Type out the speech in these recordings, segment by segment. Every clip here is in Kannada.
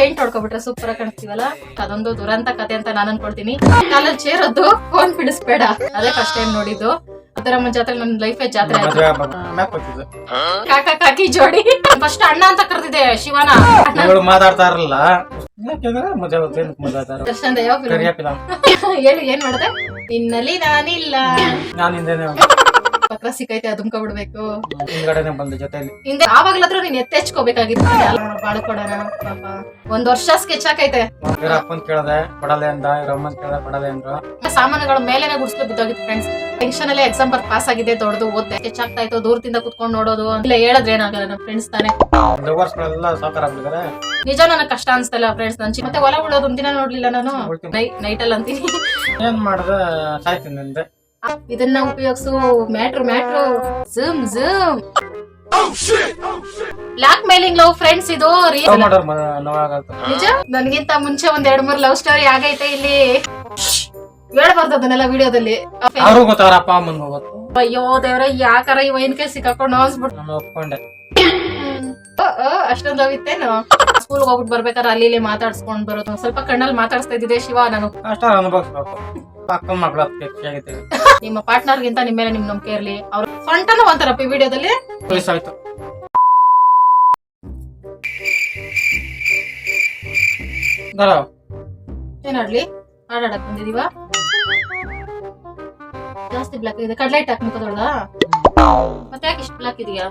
ಪೇಂಟ್ ಹೊಡ್ಕೊಬಿಟ್ರೆ ಸೂಪರ್ ಆಗಿ ಕಾಣಿಸ್ತೀವಲ್ಲ? ಅದೊಂದು ದುರಂತ ಕತೆ ಅಂತ ನಾನು ಅನ್ಕೊಳ್ತೀನಿ. ಕಾಲಲ್ಲಿ ಚೇರದ್ದು ಫೋನ್ ಬಿಡಿಸ್ಬೇಡ. ಅದೇ ಫಸ್ಟ್ ಟೈಮ್ ನೋಡಿದ್ದು. ಅದರ ಜಾತ್ರೆ ನನ್ನ ಲೈಫೇ ಜಾತ್ರೆ ಕಾಕಾ ಕಾಕ ಜೋಡಿ. ಫಸ್ಟ್ ಅಣ್ಣ ಅಂತ ಕರೆದಿದೆ ಶಿವನ. ಮಾತಾಡ್ತಾರಲ್ಲ. ಮಾತಾಡ್ತಾ ಇರಲ್ಲ ಹೇಳಿ ಏನ್ ಮಾಡಿದೆ? ನಿನ್ನಲ್ಲಿ ನಾನಿಲ್ಲ. ನಾನು ಪತ್ರ ಸಿಕ್ಕೈತೆ ಅದುಮ್ಕ ಬಿಡ್ಬೇಕು. ಹಿಂದ್ಗಡೆನೆ ಬಂದ ಜೊತೆಲಿ. ಹಿಂದೆ ಆವಾಗ್ಲಾದ್ರೂ ನೀನ್ ಎತ್ತೆಚ್ಕೋಬೇಕಾಗಿತ್ತು. ಬಾಳ್ಕೊಡೋಣ ಪಾಪ. ಒಂದ್ ವರ್ಷ ಸ್ಕೆಚ್ ಹಾಕೈತೆ. ಇವ್ರ ಅಪ್ಪನ್ ಕೇಳದೆ ಕೊಡಲೆ ಅಂದ ಇವ್ರ ಅಮ್ಮನ್ ಕೇಳದೆ ಕೊಡಲೆ ಅಂದ್ರು. ಸಾಮಾನುಗಳ ಮೇಲೆನೆ ಗುಡಿಸ್ಲು ಬಿದ್ದೋಗಿತ್ತು ಫ್ರೆಂಡ್ಸ್ ಟೆನ್ಷನ್ ಅಲ್ಲೇ ಎಕ್ಸಾಮ್ ಬರ್ ಪಾಸ್ ಆಗಿದೆ ದೊಡ್ಡದು ಓದ್ದೆ. ಸ್ಕೆಚ್ ಆಗ್ತಾ ಇತ್ತು ದೂರದಿಂದ ಕುತ್ಕೊಂಡು ನೋಡೋದು. ಇಲ್ಲ ಹೇಳಿದ್ರೆ ಏನಾಗಲ್ಲ ನಮ್ ಫ್ರೆಂಡ್ಸ್ ತಾನೆ. ಸಾಕಾರ ಆಗ್ಬಿಟ್ಟಿದ್ದಾರೆ ನಿಜ ನನಗೆ ಕಷ್ಟ ಅನ್ಸ್ತಲ್ಲ ಫ್ರೆಂಡ್ಸ್ ನನ್ ಮತ್ತೆ ಹೊಲ ಉಳೋದು ಒಂದಿನ ನೋಡ್ಲಿಲ್ಲ ನಾನು. ನೈಟ್ ಅಲ್ಲಿ ಅಂತೀನಿ ಏನ್ ಮಾಡ್ದೆ? ಸಾಯ್ತೀನಿ ನಿಂದೆ ಇದನ್ನ ಉಪಯೋಗಿಸು. Matter matter. Zoom zoom. Blackmailing love friends ಇದು ನಿಜ? ನನ್ಗಿಂತ ಮುಂಚೆ ಒಂದ್ ಎರಡ್ ಮೂರ್ ಲವ್ ಸ್ಟೋರಿ ಆಗೈತೆ ಇಲ್ಲಿ. ಹೇಳ್ಬಾರ್ದು ಅದನ್ನೆಲ್ಲ ವಿಡಿಯೋದಲ್ಲಿ. ಯಾರು ಗೊತ್ತಾರಪ್ಪ ಅಮ್ಮನ್ ಅಯ್ಯೋ ದೇವ್ರ ಯಾಕಾರ ಈ ವೈನ್ಕೆ ಸಿಕ್ಕಾಕೊಂಡು ಅನ್ಸ್ಬಿಟ್ಟು ಅಷ್ಟೊಂದು ಹೋಗಿತ್ತೇನು ಸ್ಕೂಲ್ ಹೋಗ್ಬಿಟ್ಟು ಬರ್ಬೇಕಾದ್ರೆ ಅಲ್ಲಿ ಇಲ್ಲಿ ಮಾತಾಡ್ಸ್ಕೊಂಡ್ ಬರೋದು. ಸ್ವಲ್ಪ ಕಣ್ಣಲ್ಲಿ ಮಾತಾಡ್ಸ್ತಾ ಇದ್ದಿದೆ ಶಿವ ನಾನು. ಅಷ್ಟ ಅನುಭವಿಸ್ಬೇಕು ನಿಮ್ಮ ಪಾರ್ಟ್ನರ್ ಗಿಂತ ನಿಮ್ ಮೇಲೆ ನಿಮ್ ನಂಬಿಕೆ ಇರ್ಲಿ. ಅವ್ರ ಸೊಂಟನೂ ಒಂಥರಪ್ಪ ಈ ವಿಡಿಯೋದಲ್ಲಿ? ವಯಸ್ಸಾಯ್ತು ಏನಾಡ್ಲಿ ಆಡಾಡಕ್ ಬಂದಿದೀವ ಜಾಸ್ತಿ ಬ್ಲಾಕ್ ಇದೆ. ಕಡ್ಲೈಟ್ ಹಾಕ್ ಮುಖದೊಳಗ ಮತ್ತೆ ಯಾಕೆ ಇಷ್ಟು ಬ್ಲಾಕ್ ಇದೆಯಾ?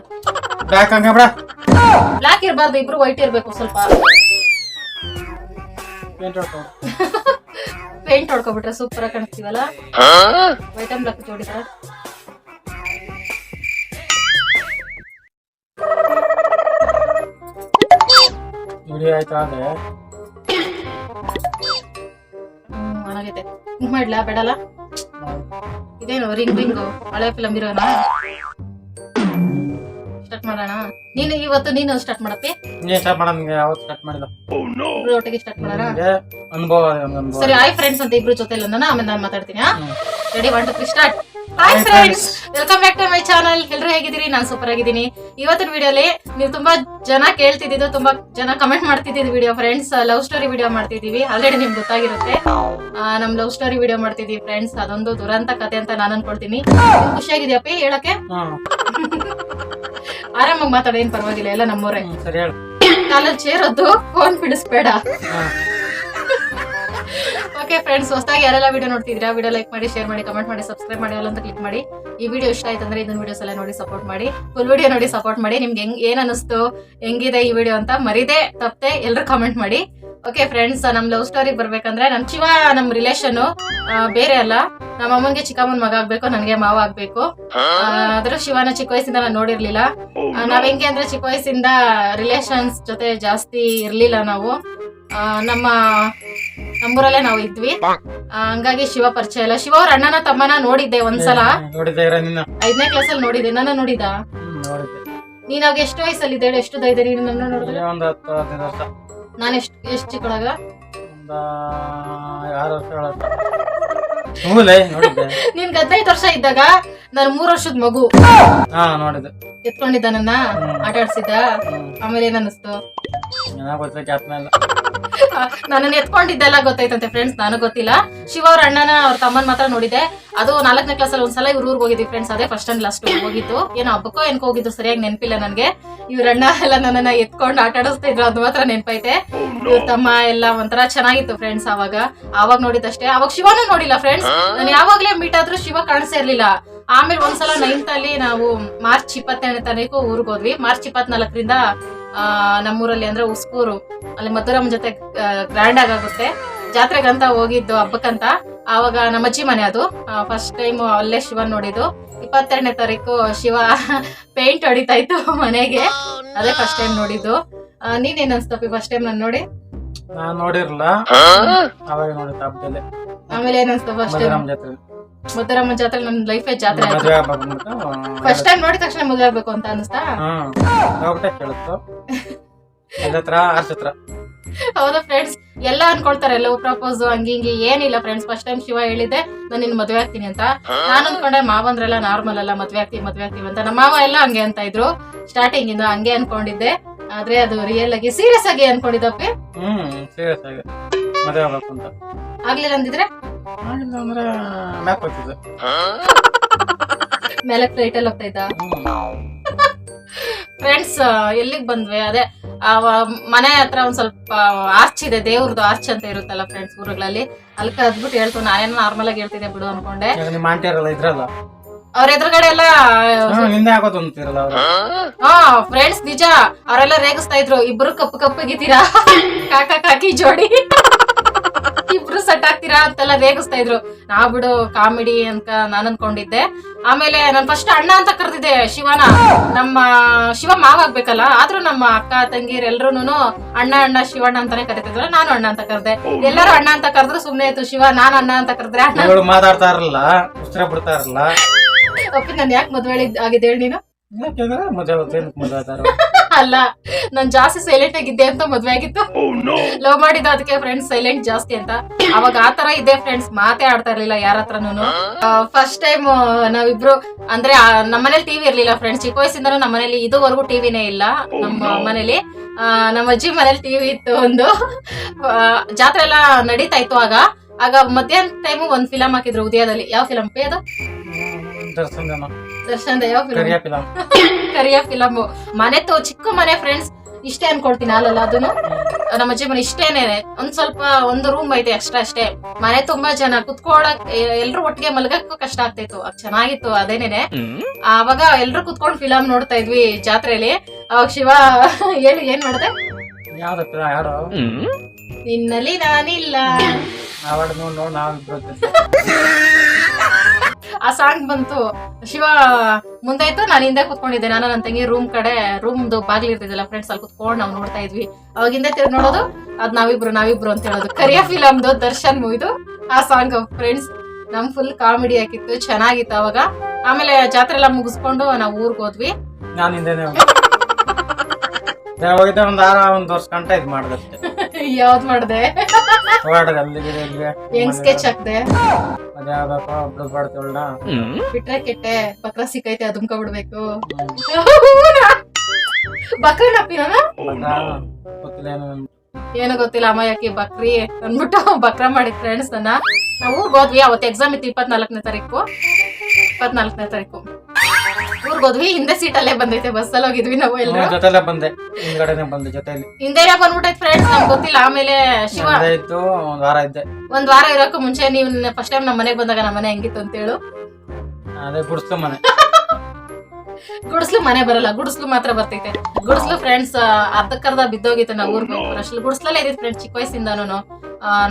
ಬ್ಯಾಕ್ ಹಂಗ ಬಿಡ. ಬ್ಲಾಕ್ ಇರಬಾರ್ದು ಇಬ್ರು ವೈಟ್ ಇರಬೇಕು ಸ್ವಲ್ಪ. ಪೇಂಟ್ ಹೊಡ್ಕೊ. ಪೇಂಟ್ ಹೊಡ್ಕೊಬಿಟ್ರೆ ಸೂಪರ್ ಆಗಿ ಕಾಣಿಸ್ತೀವಲ್ಲ? ವೈಟ್ ಅಂಡ್ ಬ್ಲಾಕ್ ಜೋಡಿತಾರ ವಿಡಿಯೋ ಆಯ್ತು ಹ್ಮ್ ಹಿಂಗ್ ಮಾಡ್ಲಾ ಬೇಡಲ್ಲ ಇದೇನು ರಿಂಗ್ ರಿಂಗ್. ಹಳೆ ಫಿಲಮ್ ಇರೋಣ ಸ್ಟಾರ್ಟ್ ಮಾಡೋಣ? ನೀನು ಇವತ್ತು ನೀನು ಸ್ಟಾರ್ಟ್ ಮಾಡಪ್ಪಿ ನೀ ಸ್ಟಾರ್ಟ್ ಮಾಡೋಣ ನಿಂಗೆ ಯಾವತ್ತು ಸ್ಟಾರ್ಟ್ ಮಾಡಿದ ಇಬ್ರು ಒಟ್ಟಿಗೆ ಸ್ಟಾರ್ಟ್ ಮಾಡೋಣ? ನಿಂಗೆ ಅನುಭವ ಅನುಭವ. ಸರಿ ಹಾಯ್ ಫ್ರೆಂಡ್ಸ್ ಅಂತ ಇಬ್ರು ಜೊತೆ ಇಲ್ಲ ಆಮೇಲೆ ನಾನು ಮಾತಾಡ್ತೀನಿ. Ready one two three start hi friends welcome back to my channel ಎಲ್ಲರೂ ಹೇಗಿದ್ದೀರಿ? ನಾನು ಸೂಪರ್ ಆಗಿದ್ದೀನಿ. ಇವತ್ತಿನ ವಿಡಿಯೋಲಿ ನೀವು ತುಂಬಾ ಜನ ಕೇಳ್ತಿದ್ದು ತುಂಬಾ ಜನ comment ಮಾಡ್ತಿದ್ದಿದ್ದು video friends love story video ಮಾಡ್ತಿದೀವಿ ಆಲ್ರೆಡಿ ನಿಮ್ಗೆ ಗೊತ್ತಾಗಿರುತ್ತೆ. ಆ, ನಮ್ ಲವ್ ಸ್ಟೋರಿ ವಿಡಿಯೋ ಮಾಡ್ತಿದೀವಿ ಫ್ರೆಂಡ್ಸ್ ಅದೊಂದು ದುರಂತ ಕತೆ ಅಂತ ನಾನು ಅನ್ಕೊಳ್ತೀನಿ. ಖುಷಿಯಾಗಿದ್ಯಪ್ಪ ಹೇಳಕ್ಕೆ? ಆರಾಮಾಗಿ ಮಾತಾಡೇನ್ ಪರವಾಗಿಲ್ಲ. ಎಲ್ಲ ನಮ್ಮೂರೇ ಕಾಲಲ್ಲಿ ಚೇರದ್ದು ಫೋನ್ ಬಿಡಿಸ್ಬೇಡ. ಓಕೆ ಫ್ರೆಂಡ್ಸ್, ಹೊಸದಾಗಿ ಯಾರೆಲ್ಲ ವಿಡಿಯೋ ನೋಡ್ತಿದ್ದೀರಾ ವಿಡಿಯೋ ಲೈಕ್ ಮಾಡಿ ಶೇರ್ ಮಾಡಿ ಕಮೆಂಟ್ ಮಾಡಿ ಸಬ್ಸ್ಕ್ರೈಬ್ ಮಾಡಿ ಅಂತ ಕ್ಲಿಕ್ ಮಾಡಿ. ಈ ವಿಡಿಯೋ ಇಷ್ಟ ಆಯ್ತು ಅಂದ್ರೆ ಇದನ್ನ ವಿಡಿಯೋಸ್ ಎಲ್ಲ ನೋಡಿ ಸಪೋರ್ಟ್ ಮಾಡಿ. ಫುಲ್ ವಿಡಿಯೋ ನೋಡಿ ಸಪೋರ್ಟ್ ಮಾಡಿ. ನಿಮ್ಗೆ ಹೆಂಗ್, ಏನ್ ಅನಿಸ್ತು ಹೆಂಗಿದೆ ಈ ವಿಡಿಯೋ ಅಂತ ಮರಿದೆ ತಪ್ಪದೆ ಎಲ್ಲರೂ ಕಮೆಂಟ್ ಮಾಡಿ. ಓಕೆ ಫ್ರೆಂಡ್ಸ್ ನಮ್ ಲವ್ ಸ್ಟೋರಿ ಬರ್ಬೇಕಂದ್ರೆ ನಮ್ ಶಿವ, ನಮ್ ರಿಲೇಷನ್ ಬೇರೆ ಅಲ್ಲ. ನಮ್ಮ ಅಮ್ಮನ್ಗೆ ಚಿಕ್ಕಮ್ಮನ್ ಮಗ ಆಗ್ಬೇಕು, ನನ್ಗೆ ಮಾವ ಆಗ್ಬೇಕು. ಆದ್ರೂ ಶಿವನ ಚಿಕ್ಕ ವಯಸ್ಸಿಂದ ನಾನು ನೋಡಿರ್ಲಿಲ್ಲ. ನಾವ್ ಹೆಂಗೆ ಅಂದ್ರೆ ಚಿಕ್ಕ ವಯಸ್ಸಿಂದ ರಿಲೇಷನ್ಸ್ ಜೊತೆ ಜಾಸ್ತಿ ಇರ್ಲಿಲ್ಲ ನಾವು. ನಮ್ಮ ನಮ್ಮೂರಲ್ಲೇ ನಾವು ಇದ್ವಿ. ಹಂಗಾಗಿ ಶಿವ ಪರಿಚಯ ಇಲ್ಲ. ಶಿವ ಅವ್ರ ಅಣ್ಣನ ತಮ್ಮನ ನೋಡಿದ್ದೆ ಒಂದ್ಸಲ. ಐದನೇ ಕ್ಲಾಸ್ ಅಲ್ಲಿ ನೋಡಿದ್ದೆ. ನನ್ನ ನೋಡಿದ ನೀನ್ ಅವಾಗ ಎಷ್ಟು ವಯಸ್ಸಲ್ಲಿ ಇದ್ದೇಳು ಎಷ್ಟು ಧೈರ್ಯ ನೀನು ನನ್ನ ನೋಡಿದ್ರೆ? ನಾನು ಎಷ್ಟು ಎಷ್ಟು ಚಿಕ್ಕಳಾಗ? ನಿನ್ ಹದಿನೈದು ವರ್ಷ ಇದ್ದಾಗ ನಾನು ಮೂರ್ ವರ್ಷದ ಮಗು. ಎತ್ಕೊಂಡಿದ್ದ ನನ್ನ? ಆಟ ಆಡ್ಸಿದ್ದ ಆಮೇಲೆ ಏನ್ ಅನಿಸ್ತು ನನ್ನನ್ನು ಎತ್ಕೊಂಡಿದ್ದೆಲ್ಲ ಗೊತ್ತಾಯ್ತಂತೆ ಫ್ರೆಂಡ್ಸ್ ನನಗೆ ಗೊತ್ತಿಲ್ಲ. ಶಿವ ಅವ್ರ ಅಣ್ಣನ ಅವ್ರ ತಮ್ಮನ್ ಮಾತ್ರ ನೋಡಿದೆ. ಅದು ನಾಲ್ಕನೇ ಕ್ಲಾಸ್ ಅಲ್ಲಿ ಒಂದ್ಸಲ ಇವ್ರ ಊರ್ಗೆ ಹೋಗಿದ್ವಿ ಫ್ರೆಂಡ್ಸ್ ಅದೇ ಫಸ್ಟ್ ಅಂಡ್ ಲಾಸ್ಟ್ ಹೋಗಿತ್ತು ಏನೋ ಹಬ್ಬಕ್ಕೋ ಏನ್ ಹೋಗಿದ್ದು ಸರಿಯಾಗಿ ನೆನಪಿಲ್ಲ ನನಗೆ. ಇವ್ರ ಅಣ್ಣ ಎಲ್ಲ ನನ್ನನ್ನ ಎತ್ಕೊಂಡು ಆಟ ಆಡಿಸ್ತಾ ಇದ್ರು, ಅದು ಮಾತ್ರ ನೆನಪೈತೆ. ಇವ್ರ ತಮ್ಮ ಎಲ್ಲ ಒಂಥರ ಚೆನ್ನಾಗಿತ್ತು ಫ್ರೆಂಡ್ಸ್ ಅವಾಗ ಆವಾಗ ನೋಡಿದಷ್ಟೇ ಅವಾಗ ಶಿವನೂ ನೋಡಿಲ್ಲ ಫ್ರೆಂಡ್ಸ್ ನಾನು ಯಾವಾಗ್ಲೇ ಮೀಟ್ ಆದ್ರೂ ಶಿವ ಕಾಣಿಸ್ತಾ ಇರ್ಲಿಲ್ಲ. ಆಮೇಲೆ ಒಂದ್ಸಲ ನೈನ್ತ್ ಅಲ್ಲಿ ನಾವು ಮಾರ್ಚ್ ಇಪ್ಪತ್ತೆರಡನೇ ತಾರೀಕು ಊರಿಗೆ ಹೋದ್ವಿ. ಮಾರ್ಚ್ ಇಪ್ಪತ್ನಾಲ್ಕರಿಂದ ನಮ್ಮೂರಲ್ಲಿ ಅಂದ್ರೆ ಉಸ್ಕೂರು. ಅಲ್ಲಿ ಮಧುರಮ್ಮ ಜೊತೆ ಗ್ರ್ಯಾಂಡ್ ಆಗುತ್ತೆ ಜಾತ್ರೆಗಂತ ಹೋಗಿದ್ದು ಹಬ್ಬಕ್ಕಂತ. ಆವಾಗ ನಮ್ಮಜ್ಜಿ ಮನೆ ಅದು. ಫಸ್ಟ್ ಟೈಮ್ ಅಲ್ಲೇ ಶಿವನ್ ನೋಡಿದ್ದು. ಇಪ್ಪತ್ತೆರಡನೇ ತಾರೀಕು ಶಿವ ಪೇಂಟ್ ಹೊಡಿತಾ ಇತ್ತು ಮನೆಗೆ. ಅದೇ ಫಸ್ಟ್ ಟೈಮ್ ನೋಡಿದ್ದು. ನೀನ್ ನೀನೇನ್ ಅನ್ಸ್ತಪ್ಪಿ ಫಸ್ಟ್ ಟೈಮ್ ನಾನು ನೋಡಿ? ನಾನ್ ನೋಡಿರ್ಲಿಲ್ಲ. ಆಮೇಲೆ ಏನ್ ಅನ್ಸ್ತು ಫಸ್ಟ್ ಟೈಮ್ ಮಧುರಮ್ಮ ಜಾತ್ರೆ ನನ್ನ ಲೈಫೇ ಜಾತ್ರೆ ಮದುವೆ ಫಸ್ಟ್ ಟೈಮ್ ನೋಡಿದ ತಕ್ಷಣ ಮದುವೆ ಆಗ್ಬೇಕು ಅಂತ ಅನಿಸ್ತಾ? ಹ್ಮ್ ಕೇಳುತ್ತು. ಹೌದಾ ಫ್ರೆಂಡ್ಸ್ ಎಲ್ಲ ಅನ್ಕೊಳ್ತಾರೆ ಲವ್ ಪ್ರಪೋಸ್ ಹಂಗೆ ಹಿಂಗೆ ಏನಿಲ್ಲ ಫ್ರೆಂಡ್ಸ್ ಫಸ್ಟ್ ಟೈಮ್ ಶಿವ ಹೇಳಿದೆ ನಾನು ನಿನ್ ಮದ್ವೆ ಆಗ್ತೀನಿ ಅಂತ. ನಾನು ಅನ್ಕೊಂಡೆ ಮಾವಂದ್ರೆಲ್ಲ ನಾರ್ಮಲ್ ಅಲ್ಲ ಮದ್ವೆ ಆಗ್ತೀವಿ ಮದ್ವೆ ಆಗ್ತೀವಿ ಅಂತ. ನಮ್ಮ ಮಾವ ಎಲ್ಲ ಹಂಗೆ ಅಂತ ಇದ್ರು. ಸ್ಟಾರ್ಟಿಂಗ್ ಇಂದ ಹಂಗೆ ಅನ್ಕೊಂಡಿದ್ದೆ. ಆದ್ರೆ ಅದು ರಿಯಲ್ ಆಗಿ ಸೀರಿಯಸ್ ಆಗಿ ಅನ್ಕೊಂಡಿದ್ದಪ್ಪಿ. ಹ್ಮ್ ಸೀರಿಯಸ್ ಆಗಿ ಮದುವೆ ಆಗ್ಬೇಕು ಅಂತ. ಆಗ್ಲಿಲ್ಲ ಅಂದಿದ್ರೆ? ಅಂದ್ರೆ ಮ್ಯಾಪ್ ಹೋಗ್ತದೆ ಮೇಲೆ ಫ್ಲೈಟ್ ಅಲ್ಲಿ ಹೋಗ್ತಾ ಇದ್ದ? ಫ್ರೆಂಡ್ಸ್ ಎಲ್ಲಿಗೆ ಬಂದ್ವಿ? ಅದೇ ಮನೆ ಹತ್ರ ಒಂದ್ ಸ್ವಲ್ಪ ಆರ್ಚ್ ಇದೆ ದೇವ್ರದ್ದು ಆರ್ಚ್ ಅಂತ ಇರುತ್ತಲ್ಲ ಫ್ರೆಂಡ್ಸ್ ಊರುಗಳಲ್ಲಿ. ಅಲ್ಲಿ ಕದ್ಬಿಟ್ಟು ಹೇಳ್ತು ನಾನೇನು ನಾರ್ಮಲ್ ಆಗಿ ಹೇಳ್ತಿದ್ದೆ ಬಿಡು ಅನ್ಕೊಂಡೆ. ಈಗ ನಿಮ್ಮ ಆಂಟಿಯರೆಲ್ಲ ಇದ್ರಲ್ಲ? ಅವ್ರ ಎದುರುಗಡೆ ಎಲ್ಲ ಹಾ ಫ್ರೆಂಡ್ಸ್ ನಿಜ ಅವರೆಲ್ಲ ರೇಗಿಸ್ತಾ ಇದ್ರು ಇಬ್ರು ಕಪ್ಪು ಕಪ್ಪಗಿದ್ದೀರಾ? ಕಾಕಾ ಕಾಕಿ ಜೋಡಿ. ಅಂತೆಲ್ಲ ರೇಗಿಸ್ತಾ ಇದ್ರು. ನಾ ಬಿಡು ಕಾಮಿಡಿ ಅಂತ ನಾನು ಅನ್ಕೊಂಡಿದ್ದೆ. ಆಮೇಲೆ ನಾನು ಫಸ್ಟ್ ಅಣ್ಣ ಅಂತ ಕರೆದಿದ್ದೆ ಶಿವನ. ನಮ್ಮ ಶಿವ ಮಾವ ಆಗ್ಬೇಕಲ್ಲ ಆದ್ರೂ ನಮ್ಮ ಅಕ್ಕ ತಂಗಿರ್ ಎಲ್ರುನು ಅಣ್ಣ ಅಣ್ಣ ಶಿವಣ್ಣ ಅಂತಾನೆ ಕರಿತಿದ್ರು ನಾನು ಅಣ್ಣ ಅಂತ ಕರೆದೆ. ಎಲ್ಲರೂ ಅಣ್ಣ ಅಂತ ಕರೆದ್ರು ಸುಮ್ನೆ ಆಯ್ತು ಶಿವ ನಾನು ಅಣ್ಣ ಅಂತ ಕರೆದ್ರೆ ಅಣ್ಣ. ಮಾತಾಡ್ತಾ ಇರಲ್ಲ ಉತ್ತರ ಬಿಡ್ತಾ ಇರಲ್ಲ ಒಪ್ಪಿ ನಾನು ಯಾಕೆ ಮದ್ವೆ ಆಗಿದೆ ಹೇಳಿ ನೀನು? ಯಾಕೆಂದ್ರೆ ಮದುವೆ ಅಲ್ಲ ನಾನ್ ಜಾಸ್ತಿ ಸೈಲೆಂಟ್ ಆಗಿದ್ದೆ ಅಂತ ಮದ್ವೆ ಆಗಿತ್ತು. ಲವ್ ಮಾಡಿದ ಅದಕ್ಕೆ ಫ್ರೆಂಡ್ಸ್ ಸೈಲೆಂಟ್ ಜಾಸ್ತಿ ಅಂತ. ಅವಾಗ ಆ ತರ ಇದೆ ಫ್ರೆಂಡ್ಸ್ ಮಾತೇ ಆಡ್ತಾ ಇರ್ಲಿಲ್ಲ ಯಾರ ಹತ್ರನು ಫಸ್ಟ್ ಟೈಮ್ ನಾವಿಬ್ರು ಅಂದ್ರೆ ನಮ್ಮನೇಲಿ ಟಿವಿ ಇರ್ಲಿಲ್ಲ ಫ್ರೆಂಡ್ಸ್ ಚಿಕ್ಕ ವಯಸ್ಸಿಂದ ನಮ್ಮನೇಲಿ ಇದುವರೆಗೂ ಟಿವಿನೇ ಇಲ್ಲ ನಮ್ಮ ಮನೇಲಿ. ಆ, ನಮ್ಮ ಅಜ್ಜಿ ಮನೇಲಿ ಟಿವಿ ಇತ್ತು ಒಂದು. ಜಾತ್ರೆ ಎಲ್ಲ ನಡೀತಾ ಇತ್ತು ಆಗ. ಆಗ ಮಧ್ಯಾಹ್ನ ಟೈಮು ಒಂದ್ ಫಿಲಮ್ ಹಾಕಿದ್ರು ಉದಯದಲ್ಲಿ. ಯಾವ ಫಿಲಮ್ ಪೇ ಅದು? ದರ್ಶನ್ ಯಾವ film Kariya film Kariya film ಮನೆ ತೋ ಚಿಕ್ಕ ಮನೆ ಫ್ರೆಂಡ್ಸ್ ಇಷ್ಟೇ ಅನ್ಕೊಳ್ತೀನಿ ಅಲ್ಲಲ್ಲ ಅದನ್ನು. ನಮ್ಮ ಅಜ್ಜಿ ಮನೆ ಇಷ್ಟೇನೆ. ಒಂದ್ ಸ್ವಲ್ಪ ಒಂದು ರೂಮ್ ಐತೆ ಅಷ್ಟೇ ಅಷ್ಟೇ. ಮನೆ ತುಂಬಾ ಜನ ಕುತ್ಕೊಳಕ್ ಎಲ್ರು ಒಟ್ಟಿಗೆ ಮಲಗಕ್ಕೂ ಕಷ್ಟ ಆಗ್ತಿತ್ತು. ಅದ್ ಚೆನ್ನಾಗಿತ್ತು ಅದೇನೇನೆ. ಆವಾಗ ಎಲ್ರು ಕುತ್ಕೊಂಡ್ ಫಿಲಮ್ ನೋಡ್ತಾ ಇದ್ವಿ ಜಾತ್ರೆಯಲ್ಲಿ ಅವಾಗ ಶಿವ ಹೇಳಿ ಏನ್ ಮಾಡ್ದೆ? ಯಾವ್ದಪ್ಪ ಯಾರು? ನಿನ್ನಲ್ಲಿ ನಾನಿಲ್ಲ. ನಾವಿಬ್ರು. ಆ ಸಾಂಗ್ ಬಂತು ಶಿವ ಮುಂದಾಯ್ತು ನಾನು ಹಿಂದೆ ಕುತ್ಕೊಂಡಿದ್ದೆ. ನಾನು ನನ್ನ ತಂಗಿ ರೂಮ್ ಕಡೆ ರೂಮ್ದು ಬಾಗಿಲು ಇರ್ತಿದ್ದಲ್ಲ ಫ್ರೆಂಡ್ಸ್ ಅಲ್ಲಿ ಕುತ್ಕೊಂಡು ನಾವು ನೋಡ್ತಾ ಇದ್ವಿ. ಅವಾಗ ಹಿಂದೆ ತಿರ್ಗಿ ನೋಡೋದು ಅದ್ ನಾವಿಬ್ರು ನಾವಿಬ್ರು ಅಂತ ಹೇಳೋದು. ಕರಿಯ ಫಿಲಮ್ದು ದರ್ಶನ್ ಮೂವಿದು ಆ ಸಾಂಗ್ ಫ್ರೆಂಡ್ಸ್ ನಮ್ ಫುಲ್ ಕಾಮಿಡಿ ಹಾಕಿತ್ತು ಚೆನ್ನಾಗಿತ್ತು ಅವಾಗ. ಆಮೇಲೆ ಜಾತ್ರೆ ಎಲ್ಲ ಮುಗಿಸ್ಕೊಂಡು ನಾವು ಊರ್ಗ್ ಹೋದ್ವಿ. ನಾನು ಹಿಂದೆನೆ ಹೋಗಿದ್ದೆ ಒಂದ್ ವಾರ ಒಂದ್ ವರ್ಷ ಗಂಟೆ ಇದ್ ಮಾಡ್ದಷ್ಟೇ ಯಾವ್ದ್ ಮಾಡ್ದೆ? ಹೆಂಗ್ ಸ್ಕೆಚ್ ಹಾಕ್ದೆ? ಒಬ್ಳು ಬಾಡ್ತಿವಳ ಬಿಟ್ರೆ ಕೆಟ್ಟೆ. ಬಕ್ರ ಸಿಕ್ಕೈತೆ ಅದುಮ್ಕ ಬಿಡ್ಬೇಕು ಬಕ್ರನಪ್ಪಿನ ಗೊತ್ತಿಲ್ಲ ಏನು ಗೊತ್ತಿಲ್ಲ ಅಮ್ಮ ಯಾಕೆ ಬಕ್ರಿ ಅಂದ್ಬಿಟ್ಟು ಬಕ್ರ ಮಾಡಿದ್ ಫ್ರೆಂಡ್ಸ್ ನನ್ನ ನಾವು ಹೋದ್ವಿ ಅವತ್ತು ಎಕ್ಸಾಮ್ ಇತ್ತು ಇಪ್ಪತ್ನಾಲ್ಕನೇ ತಾರೀಕು. ಇಪ್ಪತ್ನಾಲ್ಕನೇ ತಾರೀಕು. ಊರ್ಗ್ ಹೋದ್ವಿ ಹಿಂದೆ ಸೀಟಲ್ಲೇ ಬಂದೈತೆ ಬಸ್ಸಲ್ಲಿ ಹೋಗಿದ್ವಿ ನಾವು ಎಲ್ಲರೂ ಜೊತೆಲೆ ಬಂದೆ. ಹಿಂದ್ಗಡೆನೆ ಬಂದೆ ಜೊತೆಲಿ ಹಿಂದೆನೆ ಬಂದ್ಬಿಟ್ಟೈತೆ ಫ್ರೆಂಡ್ಸ್ ನಮ್ಗೆ ಗೊತ್ತಿಲ್ಲ. ಆಮೇಲೆ ಶಿವ ಇದ್ದು ಒಂದ್ ವಾರ ಇದ್ದೆ. ಒಂದ್ ವಾರ ಇರೋಕ್ಕೂ ಮುಂಚೆ ನೀವು ಫಸ್ಟ್ ಟೈಮ್ ನಮ್ಮ ಮನೆಗೆ ಬಂದಾಗ ನಮ್ಮ ಮನೆ ಹೆಂಗಿತ್ತು ಅಂತ ಹೇಳು ಅದೇ ಗುಡ್ಸ್ಲು ಮನೆ. ಗುಡಿಸ್ಲು ಮನೆ ಬರಲ್ಲ. ಗುಡಿಸ್ಲು ಮಾತ್ರ ಬರ್ತೈತೆ. ಗುಡಿಸ್ಲು ಫ್ರೆಂಡ್ಸ್ ಅರ್ಧಕ್ಕರ್ಧ ಬಿದ್ದೋಗಿತ್ತು ನಾವು ಊರ್ಗೆ ಹೋಗ್ತಾರೆ ಅಷ್ಟು ಗುಡಿಸ್ಲಲ್ಲೇ ಇದ್ದಿತ್ತು ಫ್ರೆಂಡ್ಸ್ ಚಿಕ್ಕ ವಯಸ್ಸಿಂದ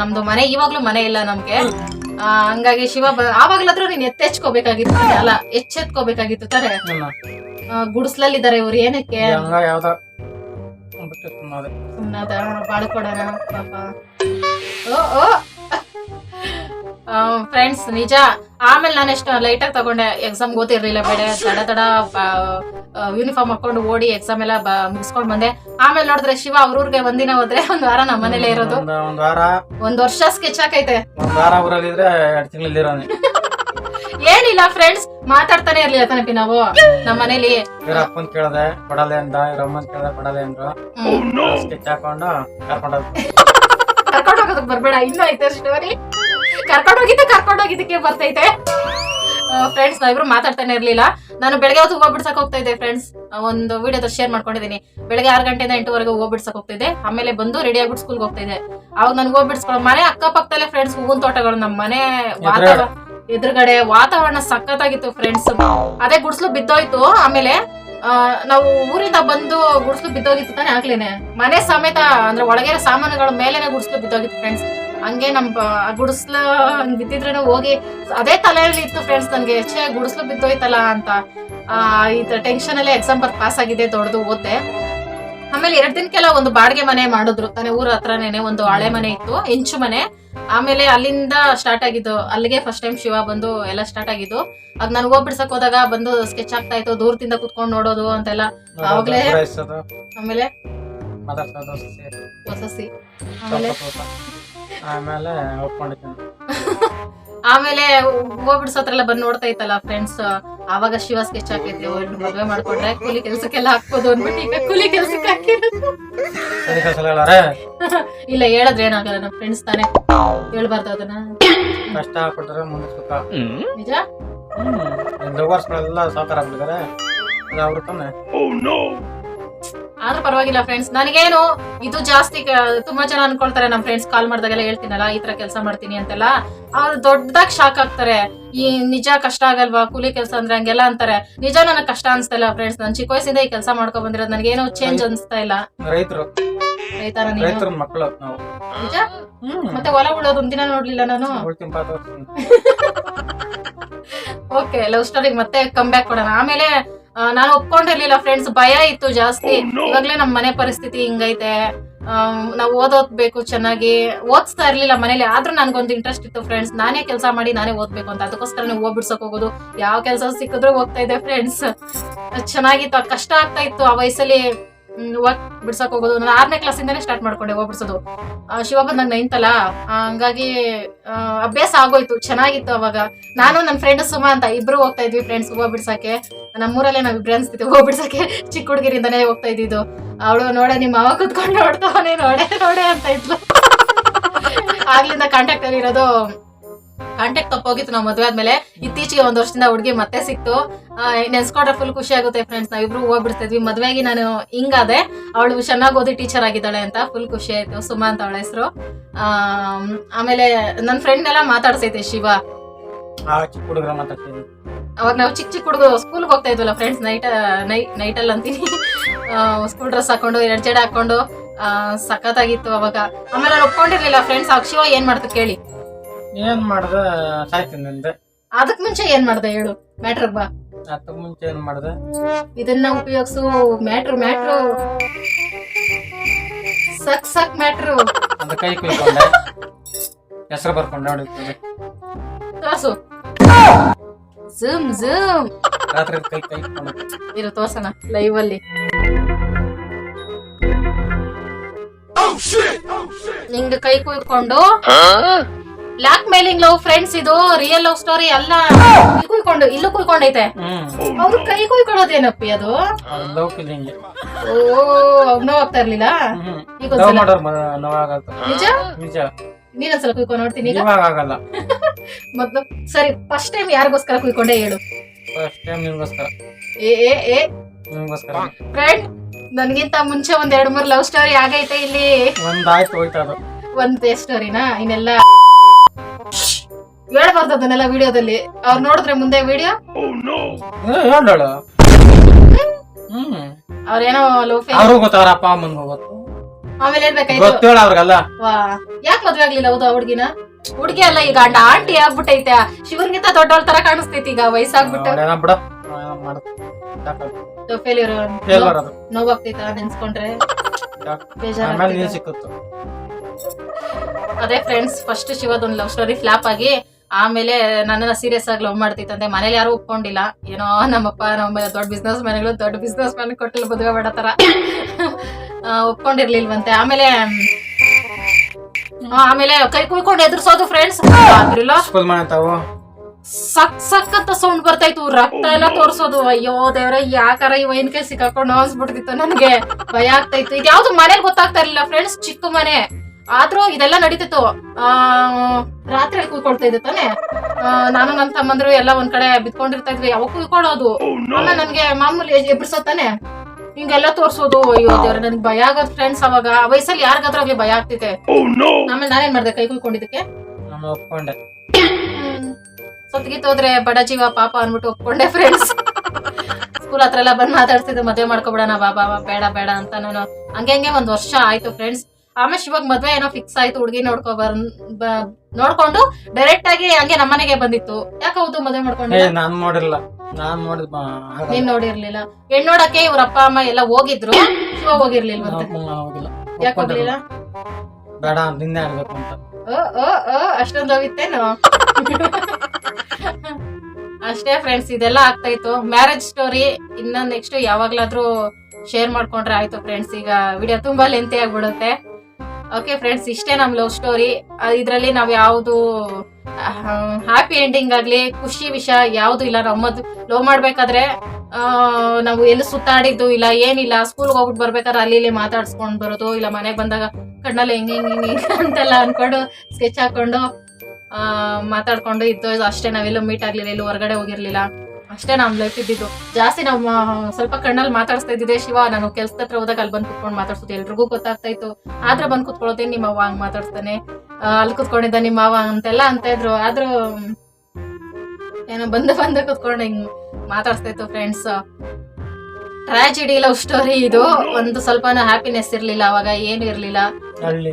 ನಮ್ದು ಮನೆ ಇವಾಗ್ಲೂ ಮನೆ ಇಲ್ಲ ನಮ್ಗೆ. ಹಂಗಾಗಿ ಶಿವ ಆವಾಗ್ಲಾದ್ರು ನೀನ್ ಎತ್ತೆಚ್ಕೋಬೇಕಾಗಿತ್ತು? ಅಲ್ಲ ಎಚ್ಚೆತ್ಕೋಬೇಕಾಗಿತ್ತು ತಾನೆ. ಗುಡಿಸ್ಲಲ್ಲಿದ್ದಾರೆ ಇವ್ರು ಏನಕ್ಕೆ? ಬಾಳ್ಕೊಡೋಣ ಪಾಪ. ಓ ಓ. ಫ್ರೆಂಡ್ಸ್ ನಿಜ. ಆಮೇಲೆ ನಾನು ಎಷ್ಟು ಲೈಟ್ ಆಗಿ ತಗೊಂಡೆ ಎಕ್ಸಾಮ್ ಗೊತ್ತಿರ್ಲಿಲ್ಲ ಬೇಡ ತಡ ತಡ ಯೂನಿಫಾರ್ಮ್ ಹಾಕೊಂಡು ಓಡಿ ಎಕ್ಸಾಮ್ ಎಲ್ಲ ಮುಗಿಸ್ಕೊಂಡ್ ಬಂದೆ. ಆಮೇಲೆ ನೋಡಿದ್ರೆ ಶಿವ ಅವ್ರೂರ್ಗೆ ಒಂದಿನ ಹೋದ್ರೆ ಒಂದ್ ವಾರ ನಮ್ಮ ಮನೇಲೆ ಇರೋದು. ಒಂದ್ ವಾರ ಒಂದ್ ವರ್ಷ ಸ್ಕೆಚ್ ಹಾಕೈತೆ. ಒಂದ್ ವಾರ ಊರಲ್ಲಿದ್ರೆ ಎರಡ್ ತಿಂಗಳಿರೋನೆ ಏನಿಲ್ಲ ಫ್ರೆಂಡ್ಸ್ ಮಾತಾಡ್ತಾನೆ ಇರ್ಲಿಲ್ಲ ತನಪಿ ನಾವು ನಮ್ಮ ಮನೇಲಿ. ಅಪ್ಪನ್ ಕೇಳದೆ ಕೊಡಲೆ ಅಂತ ಇವ್ರ ಅಮ್ಮನ್ ಕೇಳದೆ ಕೊಡಲೆ ಅಂದ್ರು. ಸ್ಕೆಚ್ ಹಾಕೊಂಡು ಕರ್ಕೊಂಡು ಕರ್ಕೊಂಡು ಹೋಗೋದಕ್ ಬರ್ಬೇಡ ಇನ್ನೂ ಐತೆ ಸ್ಟೋರಿ ಕರ್ಕೊಂಡು ಹೋಗಿದ್ದೆ ಕರ್ಕೊಂಡು ಹೋಗಿದ್ದಕ್ಕೆ ಬರ್ತೈತೆ ಫ್ರೆಂಡ್ಸ್ ನಾವಿಬ್ರು ಮಾತಾಡ್ತಾನೆ ಇರ್ಲಿಲ್ಲ. ನಾನು ಬೆಳಗ್ಗೆ ಹೊತ್ತು ಹೂವು ಬಿಡ್ಸಕ್ ಹೋಗ್ತಾ ಇದ್ದೆ ಫ್ರೆಂಡ್ಸ್ ಒಂದು ವಿಡಿಯೋದ ಶೇರ್ ಮಾಡ್ಕೊಂಡಿದ್ದೀನಿ ಬೆಳಗ್ಗೆ ಆರು ಗಂಟೆಯಿಂದ ಎಂಟುವರೆಗೆ ಹೂವು ಬಿಡ್ಸಕ್ ಹೋಗ್ತಿದ್ದೆ ಆಮೇಲೆ ಬಂದು ರೆಡಿ ಆಗ್ಬಿಟ್ಟು ಸ್ಕೂಲ್ಗೆ ಹೋಗ್ತಾ ಇದ್ದೆ. ಅವಾಗ ನನ್ಗೆ ಹೂವು ಬಿಡ್ಸ್ಕೊಳ್ಳೋ ಮನೆ ಅಕ್ಕಪಕ್ಕದಲ್ಲೇ ಫ್ರೆಂಡ್ಸ್ ಹೂವಿನ ತೋಟಗಳು. ನಮ್ಮ ಮನೆ ವಾತಾವರಣ ಎದುರುಗಡೆ ವಾತಾವರಣ ಸಖತ್ತಾಗಿತ್ತು ಫ್ರೆಂಡ್ಸ್ ಅದೇ ಗುಡ್ಸ್ಲು ಬಿದ್ದೋಯ್ತು. ಆಮೇಲೆ ಆ, ನಾವು ಊರಿಂದ ಬಂದು ಗುಡ್ಸ್ಲು ಬಿದ್ದೋಗಿತ್ತು ತಾನೆ ಆಗ್ಲೇನೆ. ಮನೆ ಸಮೇತ ಅಂದ್ರೆ ಒಳಗೆ ಸಾಮಾನುಗಳ ಮೇಲೆನೆ ಗುಡ್ಸ್ಲು ಬಿದ್ದೋಗಿತ್ತು ಫ್ರೆಂಡ್ಸ್ ಹಂಗೆ ನಮ್ ಬ- ಆ ಗುಡಿಸ್ಲು ಹಂಗ್ ಬಿದ್ದಿದ್ರೇನು ಹೋಗಿ ಅದೇ ತಲೆಯಲ್ಲಿ ಇತ್ತು ಫ್ರೆಂಡ್ಸ್ ನನಗೆ ಹೆಚ್ಚೇ ಗುಡಿಸ್ಲು ಬಿದ್ದೋಯ್ತಲ್ಲ ಅಂತ. ಆ ಈ ಟೆನ್ಷನ್ ಅಲ್ಲೇ ಎಕ್ಸಾಮ್ ಬರ್ದು ಪಾಸ್ ಆಗಿದೆ ದೊಡ್ಡದು ಓದ್ದೆ. ಆಮೇಲೆ ಎರಡ್ ದಿನಕ್ಕೆಲ್ಲ ಒಂದು ಬಾಡಿಗೆ ಮನೆ ಮಾಡಿದ್ರು. ತಾನೇ ಊರ ಹತ್ರನೇನೆ ಒಂದು ಹಳೆ ಮನೆ ಇತ್ತು ಇಂಚು ಮನೆ. ಆಮೇಲೆ ಅಲ್ಲಿಂದ ಸ್ಟಾರ್ಟ್ ಆಗಿದ್ದು ಅಲ್ಲಿಗೆ ಫಸ್ಟ್ ಟೈಮ್ ಶಿವ ಬಂದು ಎಲ್ಲ ಸ್ಟಾರ್ಟ್ ಆಗಿದ್ದು. ಅದ್ ಹೋದಾಗ ಬಂದು ಸ್ಕೆಚ್ ಆಗ್ತಾ ಇತ್ತು ದೂರದಿಂದ ಕುತ್ಕೊಂಡು ನೋಡೋದು ಅಂತೆಲ್ಲ. ಅವಾಗ್ಲೇ? ಆಮೇಲೆ ಆಮೇಲೆ ಆಮೇಲೆ ಒಪ್ಕೊಂಡಿದ್ದೀನಿ ಆಮೇಲೆ ಹೋಗ್ಬಿಡ್ಸ್ ಹತ್ರ ಎಲ್ಲ ಬಂದ್ ನೋಡ್ತಾ ಇತ್ತಲ್ಲ ಫ್ರೆಂಡ್ಸ್ ಆವಾಗ ಶಿವ ಸ್ಕೆಚ್ ಹಾಕಿದ್ವಿ ಅವ್ರನ್ನ ಮದ್ವೆ ಮಾಡ್ಕೊಂಡ್ರೆ ಕೂಲಿ ಕೆಲ್ಸಕ್ಕೆಲ್ಲ ಹಾಕ್ಬೋದು ಅಂದ್ಬಿಟ್ಟು ಈಗ ಕೂಲಿ ಕೆಲ್ಸಕ್ಕೆ ಹಾಕಿರೋದು. ಇಲ್ಲ ಹೇಳಿದ್ರೆ ಏನಾಗಲ್ಲ ನಮ್ಮ ಫ್ರೆಂಡ್ಸ್ ತಾನೇ ಹೇಳ್ಬಾರ್ದು ಅದನ್ನ. ಕಷ್ಟ ಹಾಕ್ಬಿಟ್ರೆ ಮುಂದೆ ಸುಖ. ನಿಜ? ಸಾಕಾರ ಆಗ್ಬಿಟ್ಟಿದ್ದಾರೆ ಅವ್ರು ತಾನೆ. ಆದ್ರೂ ಪರವಾಗಿಲ್ಲ ಫ್ರೆಂಡ್ಸ್ ನನಗೇನು ಇದು ಜಾಸ್ತಿ ತುಂಬಾ ಜನ ಅನ್ಕೊಳ್ತಾರೆ ನಮ್ಮ ಫ್ರೆಂಡ್ಸ್ ಕಾಲ್ ಮಾಡಿದಾಗೆಲ್ಲ ಹೇಳ್ತೀನಲ್ಲ ಈ ತರ ಕೆಲಸ ಮಾಡ್ತೀನಿ ಅಂತೆಲ್ಲ. ಅವ್ರು ದೊಡ್ಡದಾಗಿ ಶಾಕ್ ಆಗ್ತಾರೆ. ಈ ನಿಜ ಕಷ್ಟ ಆಗಲ್ವಾ? ಕೂಲಿ ಕೆಲಸ ಅಂದ್ರೆ ಹಂಗೆಲ್ಲ ಅಂತಾರೆ. ನಿಜ ನನಗೆ ಕಷ್ಟ ಅನ್ಸ್ತಾ ಇಲ್ಲ ಫ್ರೆಂಡ್ಸ್ ನಾನು ಚಿಕ್ಕ ವಯಸ್ಸಿಂದ ಈ ಕೆಲಸ ಮಾಡ್ಕೊ ಬಂದಿರೋದು ನನಗೇನು ಚೇಂಜ್ ಅನ್ಸ್ತಾ ಇಲ್ಲ. ರೈತರು. ರೈತರ ರೈತರ ಮಕ್ಕಳು ನಾವು. ನಿಜ? ಮತ್ತೆ ಹೊಲ ಉಳೋದು ಒಂದಿನ ನೋಡ್ಲಿಲ್ಲ ನಾನು. ಓಕೆ ಲವ್ ಸ್ಟೋರಿಗೆ ಮತ್ತೆ ಕಮ್ ಬ್ಯಾಕ್ ಕೊಡೋಣ. ಆಮೇಲೆ ನಾನು ಒಪ್ಕೊಂಡಿರ್ಲಿಲ್ಲ ಫ್ರೆಂಡ್ಸ್ ಭಯ ಇತ್ತು ಜಾಸ್ತಿ. ಇವಾಗ್ಲೇ ನಮ್ಮ ಮನೆ ಪರಿಸ್ಥಿತಿ ಹಿಂಗೈತೆ. ನಾವು ಓದೋದ್ಬೇಕು ಚೆನ್ನಾಗಿ. ಓದಿಸ್ತಾ ಇರ್ಲಿಲ್ಲ ಮನೇಲಿ ಆದ್ರೂ ನನ್ಗೊಂದು ಇಂಟ್ರೆಸ್ಟ್ ಇತ್ತು ಫ್ರೆಂಡ್ಸ್ ನಾನೇ ಕೆಲಸ ಮಾಡಿ ನಾನೇ ಓದ್ಬೇಕು ಅಂತ. ಅದಕ್ಕೋಸ್ಕರ ನೀವು ಹೋಗ್ಬಿಡ್ಸಕ್ ಹೋಗೋದು. ಯಾವ ಕೆಲಸ ಸಿಕ್ಕಿದ್ರು ಹೋಗ್ತಾ ಇದ್ದೆ ಫ್ರೆಂಡ್ಸ್ ಚೆನ್ನಾಗಿತ್ತು ಕಷ್ಟ ಆಗ್ತಾ ಇತ್ತು ಆ ವಯಸ್ಸಲ್ಲಿ. ಹೋಗ್ ಬಿಡ್ಸಕ್ ಹೋಗೋದು. ನಾನು ಆರನೇ ಕ್ಲಾಸಿಂದಾನೇ ಸ್ಟಾರ್ಟ್ ಮಾಡ್ಕೊಂಡೆ ಹೋಗ್ಬಿಡ್ಸೋದು ಆ, ಶಿವ ಬಂದಾಗ ನೈನ್ತಲ್ಲ ಹಂಗಾಗಿ ಅಭ್ಯಾಸ ಆಗೋಯ್ತು ಚೆನ್ನಾಗಿತ್ತು ಅವಾಗ. ನಾನು ನನ್ನ ಫ್ರೆಂಡ್ ಸುಮಾ ಅಂತ ಇಬ್ರು ಹೋಗ್ತಾ ಇದ್ವಿ ಫ್ರೆಂಡ್ಸ್ ಹೋಗ್ಬಿಡ್ಸಕ್ಕೆ ಬಿಡ್ಸಕ್ಕೆ ನಮ್ಮೂರಲ್ಲೇ ನಾವ್ ಇಬ್ರು ಅನ್ಸ್ತಿದ್ವಿ ಹೋಗ್ಬಿಡ್ಸಕ್ಕೆ ಚಿಕ್ಕ ಹುಡುಗಿರಿಂದಾನೇ ಹೋಗ್ತಾ ಇದ್ದಿದ್ದು. ಅವಳು ನೋಡೆ ನಿಮ್ಮ ಮಾವ ಕುತ್ಕೊಂಡು ನೋಡ್ತಾವನೆ ನೋಡೆ ನೋಡೆ ಅಂತ ಇದ್ಲು. ಆಗ್ಲಿಂದ ಕಾಂಟ್ಯಾಕ್ಟ್ ಅಲ್ಲಿ ಇರೋದು ಕಾಂಟ್ಯಾಕ್ಟ್ ತಪ್ಪೋಗಿತ್ತು ನಾವು ಮದುವೆ ಆದ್ಮೇಲೆ. ಇತ್ತೀಚೆಗೆ ಒಂದ್ ವರ್ಷದಿಂದ ಹುಡುಗಿ ಮತ್ತೆ ಸಿಕ್ತು. ನೆನ್ಸ್ಕೊಂಡ್ರೆ ಫುಲ್ ಖುಷಿ ಆಗುತ್ತೆ ಫ್ರೆಂಡ್ಸ್ ನಾವಿಬ್ರು ಹೋಗ್ಬಿಡ್ತಿದ್ವಿ. ಬಿಡ್ತಿದ್ವಿ ಮದ್ವೆಗೆ ನಾನು ಹಿಂಗಾದೆ. ಅವಳು ಚೆನ್ನಾಗಿ ಓದಿ ಟೀಚರ್ ಆಗಿದ್ದಾಳೆ ಅಂತ ಫುಲ್ ಖುಷಿ ಆಯ್ತು. ಸುಮಾ ಅಂತ ಅವಳ ಹೆಸರು. ಆಮೇಲೆ ನನ್ನ ಫ್ರೆಂಡ್ನೆಲ್ಲ ಮಾತಾಡ್ಸೈತೆ ಶಿವ. ಅವಾಗ ನಾವು ಚಿಕ್ಕ ಚಿಕ್ಕ ಹುಡುಗ ಸ್ಕೂಲ್ಗೆ ಹೋಗ್ತಾ ಇದ್ವಲ್ಲ ಫ್ರೆಂಡ್ಸ್ ನೈಟ್ ನೈಟ್ ನೈಟಲ್ಲಿ ಅಂತೀನಿ. ಸ್ಕೂಲ್ ಡ್ರೆಸ್ ಹಾಕೊಂಡು ಎರಡು ಜಡೆ ಹಾಕೊಂಡು ಸಖತ್ತಾಗಿತ್ತು ಅವಾಗ. ಆಮೇಲೆ ಅವ್ರು ಒಪ್ಕೊಂಡಿರ್ಲಿಲ್ಲ ಫ್ರೆಂಡ್ಸ್ ಅಕ್ಷಿವ ಏನ್ ಮಾಡ್ತು ಕೇಳಿ. ಏನ್ ಮಾಡ್ದೆ? ಸಾಯ್ತೀನಿ ಅದಕ್ ಮುಂಚೆ ಏನ್ ಮಾಡ್ದೆ ಹೇಳು? ಮ್ಯಾಟ್ರ್ ಬಾ. ಅದಕ್ ಮುಂಚೆ ಏನ್ ಮಾಡ್ದೆ? ಇದನ್ನ ಉಪಯೋಗಿಸು. ಮ್ಯಾಟ್ರ್ ಮ್ಯಾಟ್ರ್ ಸಕ್ ಸಕ್ ಮ್ಯಾಟ್ರ್ ಅದ ಕೈ ಕುಯ್ಕೊಂಡೆ. ಹೆಸರು ಬರ್ಕೊಂಡೆ ನೋಡಿ ಝೂಮ್ ಝೂಮ್. ರಾತ್ರಿ ಕೈ ಕೈ. ಇರು ತೋರ್ಸೋಣ ಲೈವ್ ಅಲ್ಲಿ. ನಿಂಗೆ ಕೈ ಕುಯ್ಕೊಂಡು. ಬ್ಲಾಕ್ ಮೇಲಿಂಗ್ ಲವ್ ಫ್ರೆಂಡ್ಸ್ ಇದು ರಿಯಲ್ ಲವ್ ಸ್ಟೋರಿ ಅಲ್ಲ. ಇಲ್ಲಿ ಕುಯ್ಕೊಂಡು ಇಲ್ಲೂ ಕುಯ್ಕೊಂಡೈತೆ. ಅವ್ರು ಕೈ ಕುಯ್ಕೊಳ್ಳೋದೇನಪ್ಪಿ ಅದು? ಲವ್ ಕಿಲ್ಲಿಂಗ್ ಓ ಹೋಗ್ತಾ ಇರ್ಲಿಲ್ಲ? ಈಗ ಲವ್ ಒಂದ್ಸಲ ಮಾಡೋರ್ ಮ- ನೋವಾಗತ್ತೆ ನಿಜ? ನಿಜ. ನೀನೊಂದ್ಸಲ ಕುಯ್ಕೊಂಡು ನೋಡ್ತೀನಿ ಈಗ? ಆಗಲ್ಲ. ಮೊದ್ಲು ಸರಿ ಫಸ್ಟ್ ಟೈಮ್ ಯಾರಿಗೋಸ್ಕರ ಕುಯ್ಕೊಂಡೆ ಹೇಳು? ಫಸ್ಟ್ ಟೈಮ್ ನಿಮಗೋಸ್ಕರ. ಏ ಏ ಏ ನಿಮಗೋಸ್ಕರ. ಫ್ರೆಂಡ್ ನನ್ಗಿಂತ ಮುಂಚೆ ಒಂದ್ ಎರಡ್ ಮೂರ್ ಲವ್ ಸ್ಟೋರಿ ಆಗೈತೆ ಇಲ್ಲಿ. ಒಂದಾಯ್ತು ಹೋಯ್ತು ಅದು. ಒಂದ್ ಸ್ಟೋರಿನಾ ಇನ್ನೆಲ್ಲ ಹೇಳ್ಬಾರ್ದು ಅದನ್ನೆಲ್ಲ ವಿಡಿಯೋದಲ್ಲಿ. ಅವ್ರು ನೋಡಿದ್ರೆ ಮುಂದೆ ವಿಡಿಯೋ? ಹ್ಮ್ ಅವ್ರೇನೋ ಲವ್ ಅವ್ರು ಗೊತ್ತಾರ ಅಪ್ಪ ಅಮ್ಮನ್ಗೂ ಗೊತ್ತು. ಆಮೇಲೆ ಹೇಳ್ಬೇಕಾಯ್ತು ಗೊತ್ತೇಳ ಅವ್ರಿಗೆಲ್ಲ. ಯಾಕೆ ಮದ್ವೆ ಆಗ್ಲಿಲ್ಲ ಹೌದು ಹುಡುಗಿನ? ಹುಡ್ಗಿ ಅಲ್ಲ ಈಗ ಅಂಡ ಆಂಟಿ ಆಗ್ಬಿಟ್ಟೈತೆ. ಶಿವನ್ಗಿಂತ ದೊಡ್ಡವಳ ತರ ಕಾಣಿಸ್ತೈತಿ ಈಗ ವಯಸ್ಸಾಗ್ಬಿಟ್ಟು. ಅವ್ಳೇನೋ ಬಿಡ ಅವ್ಳೇನೋ ಮಾಡುತ್ತೆ ಫೇಲ್ಯೂರ್ ನೋವಾಗ್ತೈತ ನೆನ್ಸ್ಕೊಂಡ್ರೆ. ಆಮೇಲೆ ಬೇಜಾರಾಗ್ತೈತೆ ನೀನ್ ಸಿಕ್ಕುತ್ತು? ಅದೇ ಫ್ರೆಂಡ್ಸ್ ಫಸ್ಟ್ ಶಿವದೊಂದು ಲವ್ ಸ್ಟೋರಿ ಫ್ಲಾಪ್ ಆಗಿ ಆಮೇಲೆ ನನ್ನ ಸೀರಿಯಸ್ ಆಗಿ ಲವ್ ಮಾಡ್ತಿತ್ತಂತೆ ಮನೇಲಿ ಯಾರು ಒಪ್ಕೊಂಡಿಲ್ಲ. ಏನೋ ನಮ್ಮಪ್ಪ ನಮ್ಮ ದೊಡ್ಡ ಬಿಸ್ನೆಸ್ ಮ್ಯಾನ್ಗಳು ದೊಡ್ಡ ಬಿಸ್ನೆಸ್ ಮ್ಯಾನ್ ಕೊಟ್ಟಿಲ್ಲ ಮದುವೆ ಮಾಡೋ ಒಪ್ಕೊಂಡಿರ್ಲಿಲ್ವಂತೆ. ಆಮೇಲೆ ಆ, ಆಮೇಲೆ ಕೈ ಕುಯ್ಕೊಂಡು ಎದುರಿಸೋದು ಫ್ರೆಂಡ್ಸ್ ಅದ್ರಿಲ್ಲ ಸ್ಕೂಲ್ ಮನೆ ತಾವು? ಸಕ್ ಸಕ್ ಅಂತ ಸೌಂಡ್ ಬರ್ತಾಯ್ತು. ರಕ್ತ ಎಲ್ಲ ತೋರಿಸೋದು. ಅಯ್ಯೋ ದೇವ್ರ ಯಾಕಾರ ಈ ವೈನ್ ಕೈ ಸಿಕ್ಕಾಕೊಂಡು ಅನ್ಸ್ಬಿಡ್ತಿತ್ತು ನನ್ಗೆ. ಭಯ ಆಗ್ತಾ ಇತ್ತು ಇದ್ಯಾವ್ದು ಮನೇಲಿ ಗೊತ್ತಾಗ್ತಾ ಇರ್ಲಿಲ್ಲ ಫ್ರೆಂಡ್ಸ್ ಚಿಕ್ಕ ಮನೆ. ಆದ್ರೂ ಇದೆಲ್ಲ ನಡೀತಿತ್ತು. ಆ ರಾತ್ರಿ ಕುಯ್ಕೊಳ್ತಾ ಇದ್ದೆ ತಾನೆ. ಆ, ನಾನು ನನ್ನ ತಮ್ಮಂದ್ರು ಎಲ್ಲ ಒಂದ್ ಕಡೆ ಬಿತ್ಕೊಂಡಿರ್ತಾ ಇದ್ವಿ. ಯಾವಾಗ ಕುಯ್ಕೊಳ್ಳೋದು ಆಮೇಲೆ ನನ್ಗೆ ಮಾಮೂಲಿ ಎಬ್ಬಿಸೋ ತಾನೆ. ಹಿಂಗೆಲ್ಲ ತೋರ್ಸೋದು ಅಯ್ಯೋ ದೇವ್ರ ನನಗೆ ಭಯ ಆಗೋದು ಫ್ರೆಂಡ್ಸ್ ಅವಾಗ ಆ ವಯಸ್ಸಲ್ಲಿ ಯಾರಿಗಾದ್ರೂ ಆಗ್ಲಿ ಭಯ ಆಗ್ತಿದೆ. ಆಮೇಲೆ ನಾನೇನ್ ಮಾಡ್ದೆ ಕೈ ಕುಯ್ಕೊಂಡಿದ್ದಕ್ಕೆ? ನಾನು ಒಪ್ಕೊಂಡೆ. ಸತ್ಗಿತ್ ಹೋದ್ರೆ ಬಡ ಜೀವ ಪಾಪ ಅನ್ಬಿಟ್ಟು ಒಪ್ಕೊಂಡೆ ಫ್ರೆಂಡ್ಸ್ ಸ್ಕೂಲ್ ಹತ್ರ ಎಲ್ಲ ಬಂದ್ ಮಾತಾಡ್ತಿದ್ದೆ ಮದ್ವೆ ಮಾಡ್ಕೊಬಿಡೋಣ ಬಾಬಾ ಬೇಡ ಬೇಡ ಅಂತ ನಾನು. ಹಂಗೆ ಹಂಗೆ ಒಂದ್ ವರ್ಷ ಆಯ್ತು ಫ್ರೆಂಡ್ಸ್ ಆಮೇಲೆ ಶಿವಾಗ ಮದ್ವೆ ಏನೋ ಫಿಕ್ಸ್ ಆಯ್ತು ಹುಡುಗಿ ನೋಡ್ಕೊ ಬರ್ ನೋಡ್ಕೊಂಡು ಡೈರೆಕ್ಟ್ ಆಗಿ ಹಂಗೆ ನಮ್ಮನೆಗೆ ಬಂದಿತ್ತು. ಯಾಕೆ ಹೌದು ಮದ್ವೆ ಮಾಡ್ಕೊಂಡು? ನಾನ್ ನೋಡಿಲ್ಲ. ನಾನ್ ನೋಡಿದ್ ನೀನ್ ನೋಡಿರ್ಲಿಲ್ಲ. ಹೆಣ್ ನೋಡಕ್ಕೆ ಇವ್ರ ಅಪ್ಪ ಅಮ್ಮ ಎಲ್ಲ ಹೋಗಿದ್ರು. ಶಿವ ಹೋಗಿರ್ಲಿಲ್ಲ ಯಾಕೆ ಹೋಗ್ಲಿಲ್ಲ? ಬೇಡ ನಿನ್ನೆ ಆಗ್ಬೇಕು ಅಂತ. ಓ ಓ ಓ ಅಷ್ಟೊಂದು ಹೋಗಿತ್ತೇನು? ಅಷ್ಟೇ ಫ್ರೆಂಡ್ಸ್ ಇದೆಲ್ಲ ಆಗ್ತಾ ಇತ್ತು. ಮ್ಯಾರೇಜ್ ಸ್ಟೋರಿ ಇನ್ನ ನೆಕ್ಸ್ಟ್ ಯಾವಾಗ್ಲಾದ್ರೂ ಶೇರ್ ಮಾಡ್ಕೊಂಡ್ರೆ ಆಯ್ತು ಫ್ರೆಂಡ್ಸ್ ಈಗ ವಿಡಿಯೋ ತುಂಬಾ ಲೆಂತಿ ಆಗ್ಬಿಡುತ್ತೆ ಓಕೆ ಫ್ರೆಂಡ್ಸ್ ಇಷ್ಟೇ ನಮ್ಮ ಲವ್ ಸ್ಟೋರಿ ಇದ್ರಲ್ಲಿ ನಾವು ಯಾವುದು ಹ್ಯಾಪಿ ಎಂಡಿಂಗ್ ಆಗ್ಲಿ ಖುಷಿ ವಿಷಯ ಯಾವುದು ಇಲ್ಲ. ನಮ್ಮದು ಲವ್ ಮಾಡಬೇಕಾದ್ರೆ ನಾವು ಎಲ್ಲಿ ಸುತ್ತಾಡಿದ್ದು ಇಲ್ಲ ಏನಿಲ್ಲ ಸ್ಕೂಲ್ಗೆ ಹೋಗ್ಬಿಟ್ಟು ಬರ್ಬೇಕಾದ್ರೆ ಅಲ್ಲಿ ಇಲ್ಲಿ ಮಾತಾಡ್ಸ್ಕೊಂಡು ಬರೋದು ಇಲ್ಲ ಮನೆಗೆ ಬಂದಾಗ ಕಣ್ಣಲ್ಲಿ ಹೆಂಗೆ ಹೆಂಗೆ ಹಿಂಗೆ ಅಂತೆಲ್ಲ ಅಂದ್ಕೊಂಡು ಸ್ಕೆಚ್ ಹಾಕೊಂಡು ಆ, ಮಾತಾಡ್ಕೊಂಡು ಇತ್ತು ಅಷ್ಟೇ ನಾವೆಲ್ಲೂ ಮೀಟ್ ಆಗಲಿಲ್ಲ ಎಲ್ಲೂ ಹೊರಗಡೆ ಹೋಗಿರ್ಲಿಲ್ಲ. ಅಷ್ಟೇ ನಮ್ ಲೈಫ್ ಇದ್ದಿದ್ದು. ಜಾಸ್ತಿ ನಾವು ಸ್ವಲ್ಪ ಕಣ್ಣಲ್ಲಿ ಮಾತಾಡ್ತಾ ಇದ್ದಿದೆ ಶಿವ ನಾನು ಕೆಲ್ಸದ ಹತ್ರ ಹೋದಾಗ ಅಲ್ಲಿ ಬಂದು ಕುತ್ಕೊಂಡು ಮಾತಾಡ್ಸೋದು ಎಲ್ರಿಗೂ ಗೊತ್ತಾಗ್ತಾ ಇತ್ತು ಆದ್ರೆ ಬಂದು ಕುತ್ಕೊಳ್ಳೋದೇ ನಿಮ್ಮ ಅವ್ವ ಹಂಗ್ ಮಾತಾಡ್ತಾನೆ ಆ, ಅಲ್ಲಿ ಕುತ್ಕೊಂಡಿದ್ದ ನಿಮ್ಮ ಅವ ಅಂತೆಲ್ಲ ಅಂತ ಇದ್ರು ಆದ್ರೂ ಏನೋ ಬಂದ ಬಂದ ಕುತ್ಕೊಂಡು ಹಿಂಗ್ ಮಾತಾಡ್ಸ್ತಾ ಇತ್ತು ಫ್ರೆಂಡ್ಸ್ ಟ್ರಾಜಿಡಿ ಲವ್ ಸ್ಟೋರಿ ಇದು. ಒಂದು ಸ್ವಲ್ಪನೂ ಹ್ಯಾಪಿನೆಸ್ ಇರ್ಲಿಲ್ಲ ಅವಾಗ ಏನು ಇರ್ಲಿಲ್ಲ. ಹಳ್ಳಿ.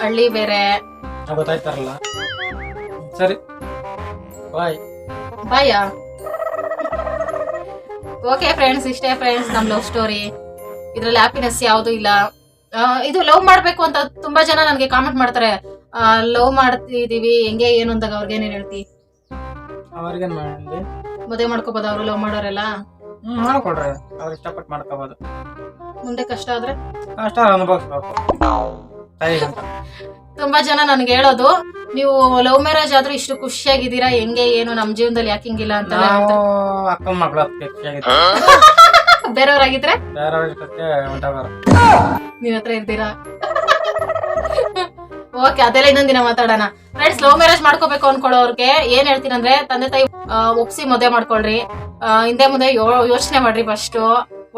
ಹಳ್ಳಿ ಬೇರೆ. ಗೊತ್ತಾಯ್ತಾರಲ್ಲ. ಸರಿ. ಬಾಯ್ ಬಾಯ ಓಕೆ ಫ್ರೆಂಡ್ಸ್ ಇಷ್ಟೇ ಫ್ರೆಂಡ್ಸ್ ನಮ್ಮ ಲವ್ ಸ್ಟೋರಿ ಇದ್ರಲ್ಲಿ ಹ್ಯಾಪಿನೆಸ್ ಯಾವುದು ಇಲ್ಲ. ಇದು ಲವ್ ಮಾಡ್ಬೇಕು ಅಂತ ತುಂಬಾ ಜನ ನನಗೆ ಕಾಮೆಂಟ್ ಮಾಡ್ತಾರೆ. ಲವ್ ಮಾಡ್ತಿದೀವಿ ಹೆಂಗೆ ಏನು ಅಂದಾಗ ಅವ್ರಿಗೆ ಹೇಳ್ತಿ? ಅವ್ರಿಗೇನ್ ಮದುವೆ ಮಾಡ್ಕೋಬೋದು ಅವ್ರು ಲವ್ ಮಾಡೋರೆಲ್ಲ? ಮಾಡ್ಕೊಡ್ರಿ. ಅವ್ರು ಇಷ್ಟಪಟ್ಟು ಮುಂದೆ ಕಷ್ಟ ಆದ್ರೆ? ಕಷ್ಟ ಅನುಭವಿಸ್ಬೇಕು. ತುಂಬಾ ಜನ ನನ್ಗೆ ಹೇಳೋದು ನೀವು ಲವ್ ಮ್ಯಾರೇಜ್ ಆದ್ರೂ ಇಷ್ಟು ಖುಷಿಯಾಗಿದ್ದೀರಾ? ಹೆಂಗೆ ಏನು ನಮ್ಮ ಜೀವನದಲ್ಲಿ ಯಾಕೆ ಹಿಂಗಿಲ್ಲ ಅಂತ ನಾವು ಅಕ್ಕನ ಮಕ್ಳು ಖುಷಿಯಾಗಿತ್ತು ಬೇರೆಯವ್ರಾಗಿದ್ರೆ? ನೀವ್ ಹತ್ರ ಇರ್ತೀರಾ? ಓಕೆ ಅದೆಲ್ಲ ಇನ್ನೊಂದ್ ದಿನ ಮಾತಾಡೋಣ. ಫ್ರೆಂಡ್ಸ್ ಲವ್ ಮ್ಯಾರೇಜ್ ಮಾಡ್ಕೋಬೇಕು ಅನ್ಕೊಳ್ಳೋರ್ಗೆ ಏನ್ ಹೇಳ್ತೀನಿ ಅಂದ್ರೆ ತಂದೆ ತಾಯಿ ಒಪ್ಸಿ ಮದುವೆ ಮಾಡ್ಕೊಳ್ರಿ. ಹಿಂದೆ ಮುಂದೆ ಯೋಚನೆ ಮಾಡ್ರಿ ಫಸ್ಟ್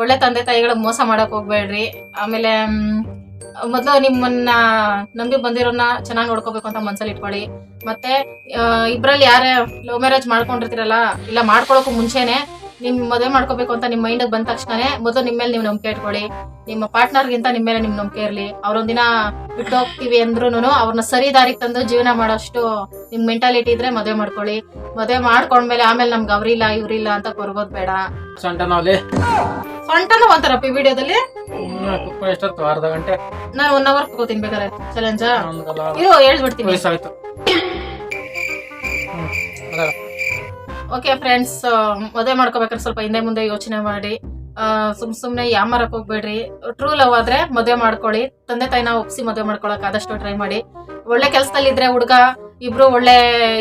ಒಳ್ಳೆ ತಂದೆ ತಾಯಿಗಳಿಗೆ ಮೋಸ ಮಾಡಕ್ ಹೋಗ್ಬೇಡ್ರಿ. ಆಮೇಲೆ ಮೊದ್ಲು ನಿಮ್ಮನ್ನ ನಂಬಿ ಬಂದಿರೋನ್ನ ಚೆನ್ನಾಗಿ ನೋಡ್ಕೋಬೇಕು ಅಂತ ಮನ್ಸಲ್ಲಿ ಇಟ್ಕೊಳ್ಳಿ. ಮತ್ತೆ ಇಬ್ಬರಲ್ಲಿ ಯಾರೇ ಲವ್ ಮ್ಯಾರೇಜ್ ಮಾಡ್ಕೊಂಡಿರ್ತೀರಲ್ಲ, ಇಲ್ಲ ಮಾಡ್ಕೊಳಕ್ಕೂ ಮುಂಚೆನೆ ನಿಮ್ ಮದುವೆ ಮಾಡ್ಕೋಬೇಕು ಅಂತ ನಿಮ್ ಮೈಂಡ್ ಬಂದ ತಕ್ಷಣನೇ ಮೊದಲು ನಿಮ್ಮ ಮೇಲೆ ನೀವು ನಂಬಿಕೆ ಇಟ್ಕೊಳ್ಳಿ. ನಿಮ್ಮ ಪಾರ್ಟ್ನರ್ಗಿಂತ ನಿಮ್ಮ ಮೇಲೆ ನಿಮ್ ನಂಬಿಕೆ ಇರಲಿ. ಅವ್ರೊಂದಿನ ಬಿಟ್ಟು ಹೋಗ್ತೀವಿ ಅಂದ್ರೂನು ಅವ್ರನ್ನ ಸರಿ ದಾರಿಗೆ ತಂದು ಜೀವನ ಮಾಡೋಷ್ಟು ನಿಮ್ ಮೆಂಟಾಲಿಟಿ ಇದ್ರೆ ಮದುವೆ ಮಾಡ್ಕೊಳ್ಳಿ. ಮದುವೆ ಮಾಡ್ಕೊಂಡ್ಮೇಲೆ ಆಮೇಲೆ ನಮ್ಗೆ ಅವ್ರಿಲ್ಲ ಇವ್ರಿಲ್ಲ ಅಂತ ಕೊರ್ಗೋದ್ ಬೇಡ. ಸೊಂಟನಲ್ಲಿ ಒಂಥರ ಪಿ ಈ ವಿಡಿಯೋದಲ್ಲಿ? ತುಪ್ಪ ಎಷ್ಟೊತ್ತು? ಅರ್ಧ ಗಂಟೆ. ನಾನು ಒನ್ ಅವರ್ ಕೂತೀನಿ ಬೇಕಾದ್ರೆ. ಚಾಲೆಂಜ? ಇರು ಹೇಳ್ಬಿಡ್ತೀನಿ. ವಯಸ್ಸಾಯ್ತು. ಹ್ಮ್ ಅದ ಓಕೆ ಫ್ರೆಂಡ್ಸ್ ಮದುವೆ ಮಾಡ್ಕೋಬೇಕಾದ್ರೆ ಸ್ವಲ್ಪ ಹಿಂದೆ ಮುಂದೆ ಯೋಚನೆ ಮಾಡಿ. ಸುಮ್ ಸುಮ್ನೆ ಯಾಮರಕ್ ಹೋಗ್ಬೇಡ್ರಿ. ಟ್ರೂ ಲವ್ ಆದ್ರೆ ಮದುವೆ ಮಾಡ್ಕೊಳ್ಳಿ. ತಂದೆ ತಾಯಿನ ಒಪ್ಸಿ ಮದುವೆ ಮಾಡ್ಕೊಳಕ್ ಆದಷ್ಟು ಟ್ರೈ ಮಾಡಿ. ಒಳ್ಳೆ ಕೆಲ್ಸದಲ್ಲಿ ಇದ್ರೆ ಹುಡುಗ, ಇಬ್ರು ಒಳ್ಳೆ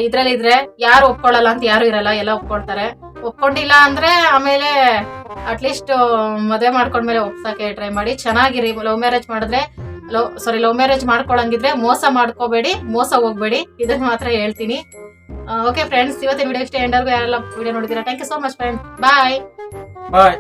ಇದ್ರಲ್ಲಿ ಇದ್ರೆ ಯಾರು ಒಪ್ಕೊಳ್ಳಲ್ಲ ಅಂತ ಯಾರು ಇರಲ್ಲ, ಎಲ್ಲ ಒಪ್ಕೊಳ್ತಾರೆ. ಒಪ್ಕೊಂಡಿಲ್ಲ ಅಂದ್ರೆ ಆಮೇಲೆ ಅಟ್ಲೀಸ್ಟ್ ಮದುವೆ ಮಾಡ್ಕೊಂಡ್ಮೇಲೆ ಒಪ್ಸಕ್ಕೆ ಟ್ರೈ ಮಾಡಿ. ಚೆನ್ನಾಗಿರಿ ಲವ್ ಮ್ಯಾರೇಜ್ ಮಾಡಿದ್ರೆ ಲವ್ ಸಾರಿ ಲವ್ ಮ್ಯಾರೇಜ್ ಮಾಡ್ಕೊಳಂಗಿದ್ರೆ ಮೋಸ ಮಾಡ್ಕೋಬೇಡಿ, ಮೋಸ ಹೋಗ್ಬೇಡಿ. ಇದನ್ನ ಮಾತ್ರ ಹೇಳ್ತೀನಿ. ಓಕೆ ಫ್ರೆಂಡ್ಸ್ ಇವತ್ತಿನ ವಿಡಿಯೋ ಇಷ್ಟ. ಎಂಡರ್ಗೂ ಯಾರೆಲ್ಲ ವಿಡಿಯೋ ನೋಡಿದ್ದೀರಾ? Thank you so much friend bye bye